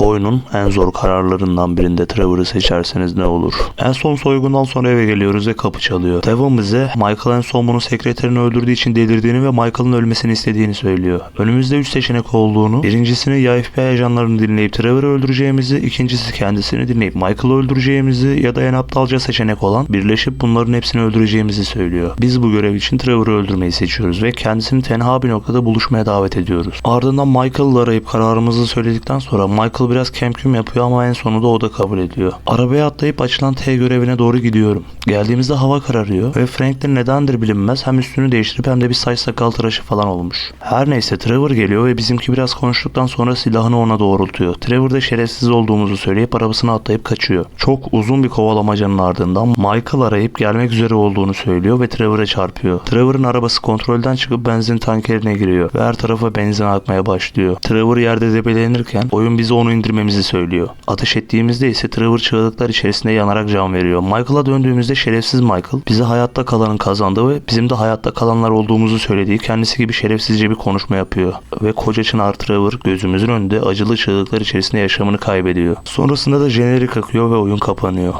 Oyunun en zor kararlarından birinde Trevor'ı seçerseniz ne olur? En son soygundan sonra eve geliyoruz ve kapı çalıyor. Devon bize Michael en son bunun sekreterini öldürdüğü için delirdiğini ve Michael'ın ölmesini istediğini söylüyor. Önümüzde 3 seçenek olduğunu, birincisini ya FBI ajanlarını dinleyip Trevor'ı öldüreceğimizi, ikincisi kendisini dinleyip Michael'ı öldüreceğimizi ya da en aptalca seçenek olan birleşip bunların hepsini öldüreceğimizi söylüyor. Biz bu görev için Trevor'ı öldürmeyi seçiyoruz ve kendisini tenha bir noktada buluşmaya davet ediyoruz. Ardından Michael'ı arayıp kararımızı söyledikten sonra Michael biraz kemküm yapıyor ama en sonunda o da kabul ediyor. Arabaya atlayıp açılan T görevine doğru gidiyorum. Geldiğimizde hava kararıyor ve Franklin nedendir bilinmez hem üstünü değiştirip hem de bir saç sakal tıraşı falan olmuş. Her neyse Trevor geliyor ve bizimki biraz konuştuktan sonra silahını ona doğrultuyor. Trevor da şerefsiz olduğumuzu söyleyip arabasına atlayıp kaçıyor. Çok uzun bir kovalamacanın ardından Michael arayıp gelmek üzere olduğunu söylüyor ve Trevor'a çarpıyor. Trevor'ın arabası kontrolden çıkıp benzin tankerine giriyor ve her tarafa benzin akmaya başlıyor. Trevor yerde debelenirken oyun bize onu indirmemizi söylüyor. Ateş ettiğimizde ise Trevor çığlıklar içerisinde yanarak can veriyor. Michael'a döndüğümüzde şerefsiz Michael bize hayatta kalanın kazandığı ve bizim de hayatta kalanlar olduğumuzu söylediği kendisi gibi şerefsizce bir konuşma yapıyor. Ve koca çınar Trevor gözümüzün önünde acılı çığlıklar içerisinde yaşamını kaybediyor. Sonrasında da jenerik akıyor ve oyun kapanıyor.